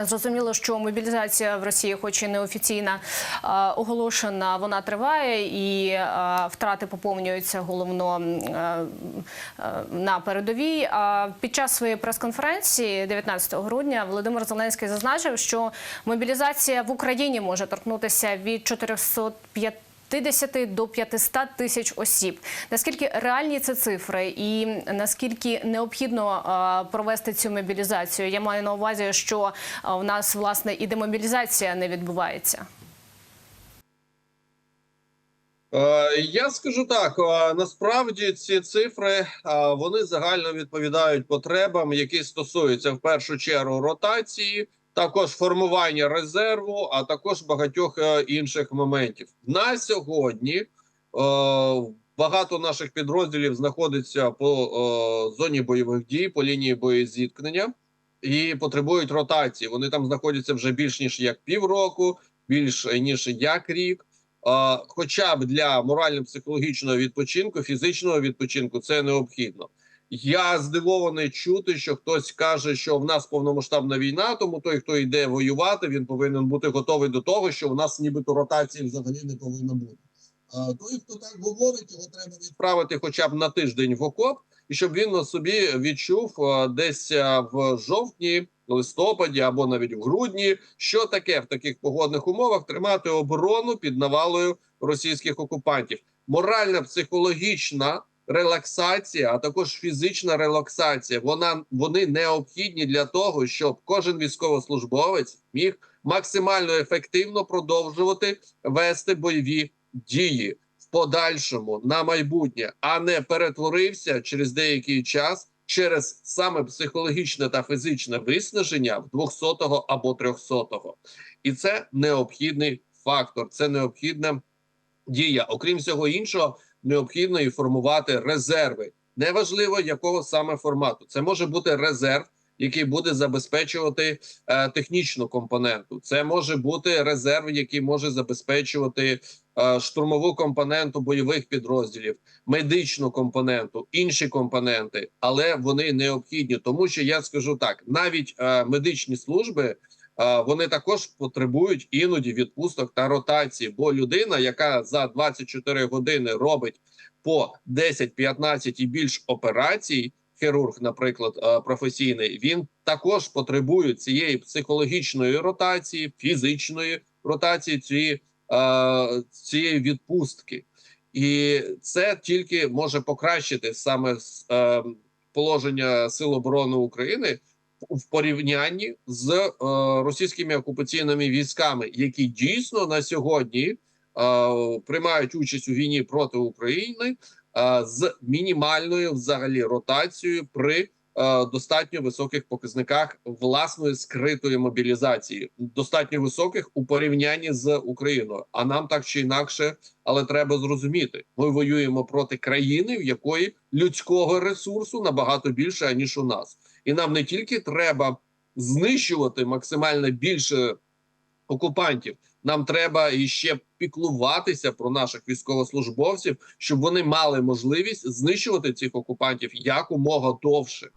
Зрозуміло, що мобілізація в Росії, хоч і неофіційна, е, оголошена, вона триває, і втрати поповнюються головно на передовій. Під час своєї прес-конференції 19 грудня Володимир Зеленський зазначив, що мобілізація в Україні може торкнутися від 405 50 до 500 тисяч осіб. Наскільки реальні це цифри, і наскільки необхідно провести цю мобілізацію? Я маю на увазі, що у нас власне і демобілізація не відбувається. Е, Я скажу так: е, насправді ці цифри е, вони загально відповідають потребам, які стосуються в першу чергу ротації, також формування резерву, а також багатьох е, інших моментів. На сьогодні е, багато наших підрозділів знаходиться по е, зоні бойових дій, по лінії боєзіткнення і потребують ротації. Вони там знаходяться вже більш ніж як півроку, більш ніж як рік. Хоча б для морально-психологічного відпочинку, фізичного відпочинку це необхідно. Я здивований чути, що хтось каже, що в нас повномасштабна війна, тому той, хто йде воювати, він повинен бути готовий до того, що в нас нібито ротації взагалі не повинно бути. Той, хто так говорить, його треба відправити хоча б на тиждень в окоп, і щоб він на собі відчув десь в жовтні, листопаді або навіть в грудні, що таке в таких погодних умовах тримати оборону під навалою російських окупантів. Моральна психологічна релаксація, а також фізична релаксація. Вона вони необхідні для того, щоб кожен військовослужбовець міг максимально ефективно продовжувати вести бойові дії в подальшому на майбутнє, а не перетворився через деякий час через саме психологічне та фізичне виснаження в 200-го або 300-го. І це необхідний фактор, це необхідна дія. Окрім всього іншого, необхідно і формувати резерви. Неважливо якого саме формату. Це може бути резерв, який буде забезпечувати е, технічну компоненту. Це може бути резерв, який може забезпечувати е, штурмову компоненту бойових підрозділів, медичну компоненту, інші компоненти, але вони необхідні, тому що я скажу так: навіть е, медичні служби. Вони також потребують іноді відпусток та ротації, бо людина, яка за 24 години робить по 10-15 і більш операцій, хірург, наприклад, е, професійний, він також потребує цієї психологічної ротації, фізичної ротації цієї, е, цієї відпустки, і це тільки може покращити саме е, положення Сил оборони України в порівнянні з е, російськими окупаційними військами, які дійсно на сьогодні е, приймають участь у війні проти України е, з мінімальною взагалі ротацією при достатньо високих показниках власної скритої мобілізації, достатньо високих у порівнянні з Україною. А нам так чи інакше, але треба зрозуміти, ми воюємо проти країни, в якої людського ресурсу набагато більше аніж у нас, і нам не тільки треба знищувати максимально більше окупантів. Нам треба іще піклуватися про наших військовослужбовців, щоб вони мали можливість знищувати цих окупантів якомога довше.